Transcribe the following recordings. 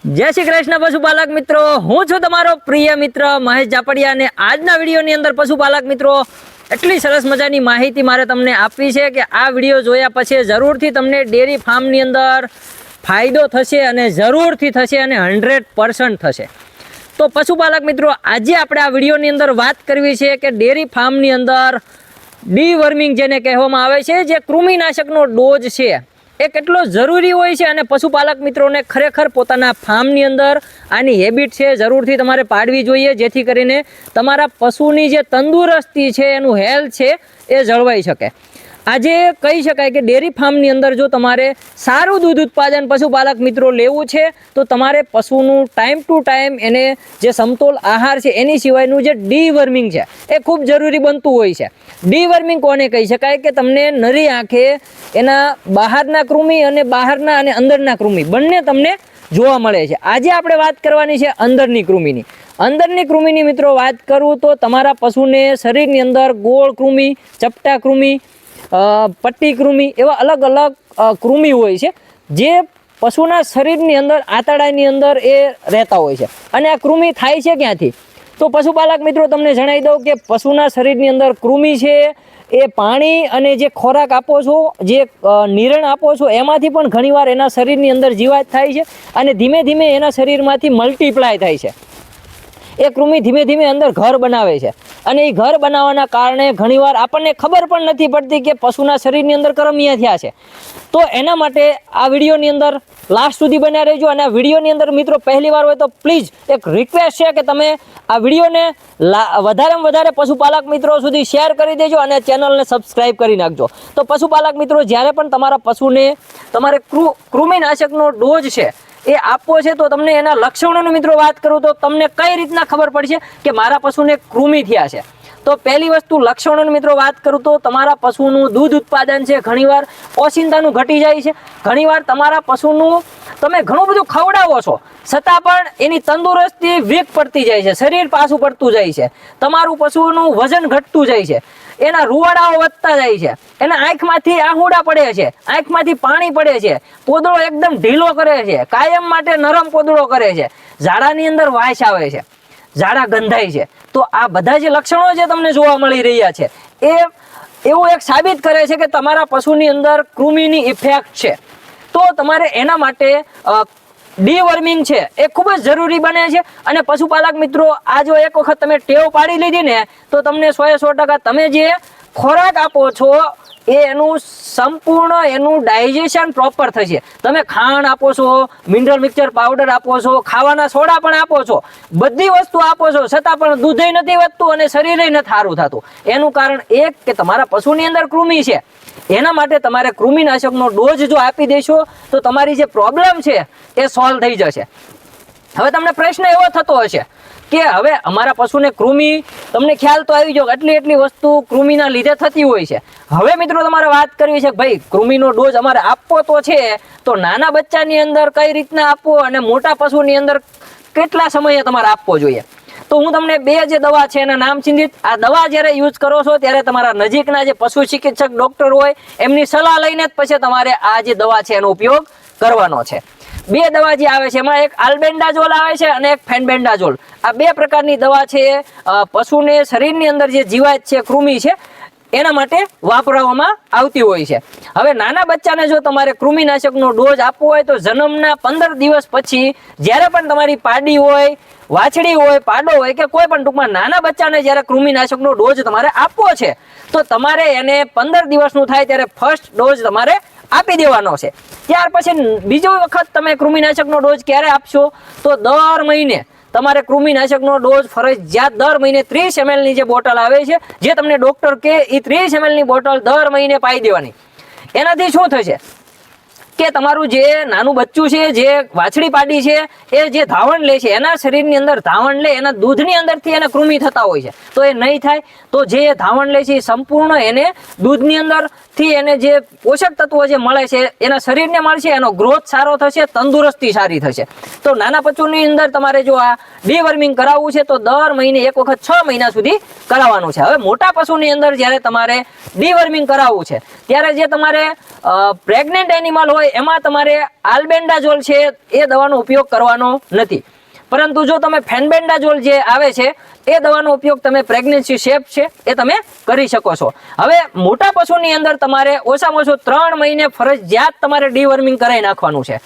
જય શ્રી કૃષ્ણ, પશુપાલક મિત્રો. હું છું તમારો પ્રિય મિત્ર મહેશ જાપડિયા અને આજના વિડીયોની અંદર પશુપાલક મિત્રો, એટલી સરસ મજાની માહિતી મારે તમને આપવી છે કે આ વીડિયો જોયા પછી જરૂરથી તમને ડેરી ફાર્મની અંદર ફાયદો થશે અને જરૂરથી થશે અને હંડ્રેડ પર્સન્ટ થશે. તો પશુપાલક મિત્રો, આજે આપણે આ વિડીયોની અંદર વાત કરવી છે કે ડેરી ફાર્મની અંદર ડીવર્મિંગ જેને કહેવામાં આવે છે, જે કૃમિનાશકનો ડોઝ છે. એ કેટલો જરૂરી હોય છે અને પશુપાલક મિત્રોને ખરેખર પોતાના ફાર્મની અંદર આની હેબિટ છે જરૂરથી તમારે પાડવી જોઈએ, જેથી કરીને તમારા પશુની જે તંદુરસ્તી છે, એનું હેલ્થ છે એ જળવાઈ શકે. આજે કહી શકાય કે ડેરી ફાર્મની અંદર જો તમારે સારું દૂધ ઉત્પાદન પશુપાલક મિત્રો લેવું છે, તો તમારે પશુનું ટાઈમ ટુ ટાઈમ એને જે સમતોલ આહાર છે, એની સિવાયનું જે ડીવર્મિંગ છે, એ ખૂબ જરૂરી બનતું હોય છે. ડીવર્મિંગ કોને કહી શકાય? કે તમને નરી આંખે એના બહારના કૃમિ અને બહારના અને અંદરના કૃમિ બંને તમને જોવા મળે છે. આજે આપણે વાત કરવાની છે અંદરની કૃમિની. અંદરની કૃમિની મિત્રો વાત કરું તો તમારા પશુને શરીરની અંદર ગોળ કૃમિ, ચપટા કૃમિ પટ્ટી કૃમિ એવા અલગ અલગ કૃમિ હોય છે, જે પશુના શરીરની અંદર, આંતરડાની અંદર એ રહેતા હોય છે. અને આ કૃમિ થાય છે ક્યાંથી? તો પશુપાલક મિત્રો, તમને જણાવી દઉં કે પશુના શરીરની અંદર કૃમિ છે, એ પાણી અને જે ખોરાક આપો છો, જે નિરણ આપો છો, એમાંથી પણ ઘણીવાર એના શરીરની અંદર જીવાત થાય છે અને ધીમે ધીમે એના શરીરમાંથી મલ્ટીપ્લાય થાય છે. એ કૃમિ ધીમે ધીમે અંદર ઘર બનાવે છે. અને એ ઘર બનાવવાના કારણે ઘણીવાર આપણને ખબર પણ નથી પડતી કે પશુના શરીરની અંદર કરમિયા થયા છે. તો એના માટે આ વિડીયોની અંદર લાસ્ટ સુધી બન્યા રહેજો અને આ વિડીયોની અંદર મિત્રો પહેલી વાર હોય તો પ્લીઝ એક રિક્વેસ્ટ છે કે તમે આ વિડીયોને વધારેમાં વધારે પશુપાલક મિત્રો સુધી શેર કરી દેજો અને ચેનલને સબસ્ક્રાઈબ કરી નાખજો. તો પશુપાલક મિત્રો, જ્યારે પણ તમારા પશુને, તમારે કૃ- કૃમિનાશકનો ડોઝ છે એ આપવો છે તો તમને એના લક્ષણોનો મિત્રો વાત કરું તો તમને કઈ રીતના ખબર પડશે કે મારા પશુને કૃમિ થયા છે? તો પહેલી વસ્તુ લક્ષણોની મિત્રો વાત કરું તો તમારા પશુનું દૂધ ઉત્પાદન છે, ઘણીવાર ઓચિંતાનું ઘટી જાય છે. ઘણીવાર તમારા પશુનું તમે ઘણું બધું ખવડાવો છો, છતાં પણ એની તંદુરસ્તી વીક પડતી જાય છે, શરીર પાછું પડતું જાય છે. તમારું પશુનું વજન ઘટતું જાય છે. એના રૂવાડાઓ વધતા જાય છે. એના આંખમાંથી આહુડા પડે છે, આંખમાંથી પાણી પડે છે, પોદળો એકદમ ઢીલો કરે છે, કાયમ માટે નરમ પોદળો કરે છે. ઝાડાની અંદર વાસ આવે છે. ઝાડા ગંધાય છે. તો આ બધા જે લક્ષણો જે તમને જોવા મળી રહ્યા છે, એ એવું એક સાબિત કરે છે કે તમારા પશુની અંદર કૃમિની ઇફેક્ટ છે. તો તમારે એના માટે ડીવર્મિંગ છે એ ખૂબ જ જરૂરી બને છે. અને પશુપાલક મિત્રો, આ જો એક વખત તમે ટેવ પાડી લીધી ને, તો તમને સો એ સો ટકા તમે જે ખોરાક આપો છો, એ એનું સંપૂર્ણ એનું ડાયજેશન પ્રોપર થશે. તમે ખાંડ આપો છો મિનરલ મિક્સર પાવડર આપો છો, ખાવાના સોડા પણ આપો છો. બધી વસ્તુ આપો છો, છતાં પણ દૂધે નથી વધતું અને શરીરે નથી સારું થતું. એનું કારણ એક કે તમારા પશુની અંદર કૃમિ છે. એના માટે તમારે કૃમિનાશકનો ડોઝ જો આપી દેશો, તો તમારી જે પ્રોબ્લેમ છે, એ સોલ્વ થઈ જશે. હવે તમને પ્રશ્ન એવો થતો હશે કે હવે અમારા પશુને કૃમિ, તમને ખ્યાલ તો આવી ગયો એટલી એટલી વસ્તુ કૃમિના લીધે થતી હોય છે. હવે મિત્રો તમારે વાત કરવી છે ભાઈ, કૃમિનો ડોઝ અમારે આપવો તો છે, તો નાના બચ્ચાની અંદર કઈ રીતના આપવો અને મોટા પશુની અંદર કેટલા સમયે તમારે આપવો જોઈએ? તો હું તમને બે જે દવા છે એના નામ ચિંતિત આ દવા જ્યારે યુઝ કરો છો ત્યારે તમારા નજીકના જે પશુ ચિકિત્સક ડોક્ટર હોય, એમની સલાહ લઈને જ પછી તમારે આ જે દવા છે એનો ઉપયોગ કરવાનો છે. બે દવા જે આવે છે, એમાં એક આલ્બેન્ડાઝોલ આવે છે અને એક ફેનબેન્ડાઝોલ. આ બે પ્રકારની દવા છે પશુને શરીરની અંદર જે જીવાત છે, કૃમિ છે, એના માટે વાપરવામાં આવતી હોય છે. હવે નાના બચ્ચાને જો તમારે કૃમિનાશકનો ડોઝ આપવો હોય તો જન્મના પંદર દિવસ પછી જ્યારે પણ તમારી પાડી હોય, વાછડી હોય, પાડો હોય કે કોઈ પણ ટૂંકમાં નાના બચ્ચાને જ્યારે કૃમિનાશકનો ડોઝ તમારે આપવો છે, તો તમારે એને પંદર દિવસનું થાય ત્યારે ફર્સ્ટ ડોઝ તમારે આપી દેવાનો છે. ત્યાર પછી બીજો વખત તમે કૃમિનાશકનો ડોઝ ક્યારે આપશો? તો દર મહિને તમારે કૃમિનાશકનો ડોઝ ફરજિયાત દર મહિને ત્રીસ એમએલની જે બોટલ આવે છે, જે તમને ડોક્ટર કે એ ત્રીસ એમએલની બોટલ દર મહિને પાઈ દેવાની. એનાથી શું થશે? કે તમારું જે નાનું બચ્ચું છે, જે વાછડી પાડી છે, એ જે ધાવણ લે છે, એના શરીરની અંદર ધાવણ લે, એના દૂધની અંદરથી એને કૃમિ થતા હોય છે. તો એ નહીં થાય, તો જે ધાવણ લે છે, એ સંપૂર્ણ એને દૂધની અંદરથી એને જે પોષક તત્વો જે મળે છે, એના શરીરને મળશે, એનો ગ્રોથ સારો થશે, તંદુરસ્તી સારી થશે. તો નાના પચુની અંદર તમારે જો આ ડીવર્મિંગ કરાવવું છે, તો દર મહિને એક વખત છ મહિના સુધી કરાવવાનું છે. હવે મોટા પશુની અંદર જ્યારે તમારે ડીવર્મિંગ કરાવવું છે, ત્યારે જે તમારે પ્રેગ્નેન્ટ એનિમલ હોય એમાં તમારે આલ્બેન્ડાઝોલ છે એ દવાનો ઉપયોગ કરવાનો નથી. પરંતુ જો તમે ફેનબેન્ડાઝોલ જે આવે છે, એ દવાનો ઉપયોગ તમે પ્રેગ્નન્સી શેપ છે, એ તમે કરી શકો છો. હવે મોટા પશુની અંદર તમારે ઓછામાં ઓછું ત્રણ મહિને ફરજિયાત તમારે ડીવર્મિંગ કરાવી નાખવાનું છે.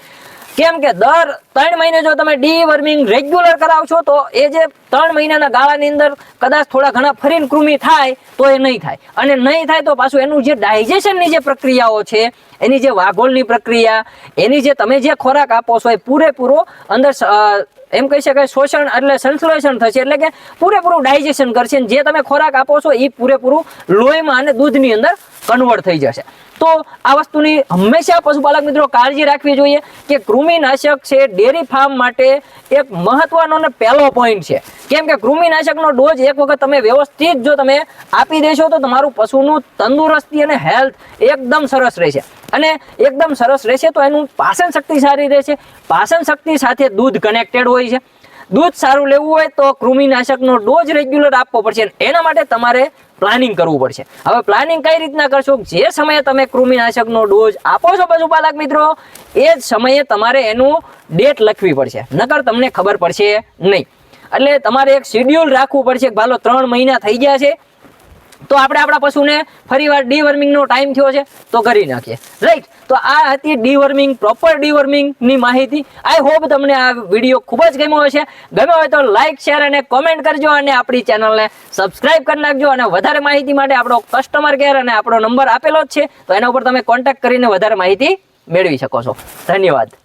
કેમ કે દર ત્રણ મહિને જો તમે ડી વર્મિંગ રેગ્યુલર કરાવશો, તો એ જે ત્રણ મહિનાના ગાળાની અંદર કદાચ થોડા ઘણા ફરીને કૃમિ થાય, તો એ નહીં થાય. અને નહીં થાય તો પાછું એનું જે ડાયજેશનની જે પ્રક્રિયાઓ છે, એની જે વાઘોળની પ્રક્રિયા, એની જે તમે જે ખોરાક આપો છો, એ પૂરેપૂરો અંદર એમ કહી શકાય શોષણ એટલે સંશ્લેષણ થશે, એટલે કે પૂરેપૂરું ડાયજેશન કરશે. જે તમે ખોરાક આપો છો, એ પૂરેપૂરું લોહીમાં અને દૂધની અંદર કન્વર્ટ થઈ જશે. તો આ વસ્તુની હંમેશા પશુપાલક મિત્રો કાળજી રાખવી જોઈએ કે કૃમિનાશક છે ડેરી ફાર્મ માટે એક મહત્વનો અને પહેલો પોઈન્ટ છે. કેમ કે કૃમિનાશકનો ડોઝ એક વખત તમે વ્યવસ્થિત જો તમે આપી દેશો તો તમારું પશુનું તંદુરસ્તી અને હેલ્થ એકદમ સરસ રહેશે. અને એકદમ સરસ રહેશે તો એનું પાચન શક્તિ સારી રહેશે. પાચન શક્તિ સાથે દૂધ કનેક્ટેડ હોય છે. દૂધ સારું લેવું હોય તો કૃમિનાશકનો ડોઝ રેગ્યુલર આપવો પડશે એના માટે તમારે પ્લાનિંગ કરવું પડશે. હવે પ્લાનિંગ કઈ રીતના કરશો? જે સમયે તમે કૃમિનાશકનો ડોઝ આપો છો પશુપાલક મિત્રો, એ જ સમયે તમારે એનું ડેટ લખવી પડશે. નકર તમને ખબર પડશે નહીં. એટલે તમારે એક શેડ્યુલ રાખવું પડશે કે ભાલો ત્રણ મહિના થઈ ગયા છે તો આપણે આપણા પશુને ફરીવાર ડીવર્મિંગનો ટાઈમ થયો છે, તો કરી નાખીએ. રાઈટ તો આ હતી ડીવર્મિંગ પ્રોપર ડીવર્મિંગની માહિતી. આઈ હોપ તમને આ વીડિયો ખૂબ જ ગમ્યો હશે. ગમ્યો હોય તો લાઈક શેર અને કોમેન્ટ કરજો અને આપણી ચેનલને સબસ્ક્રાઇબ કરી નાખજો અને વધારે માહિતી માટે આપણો કસ્ટમર કેર અને આપણો નંબર આપેલો જ છે. તો એના ઉપર તમે કોન્ટેક્ટ કરીને વધારે માહિતી મેળવી શકો છો. ધન્યવાદ.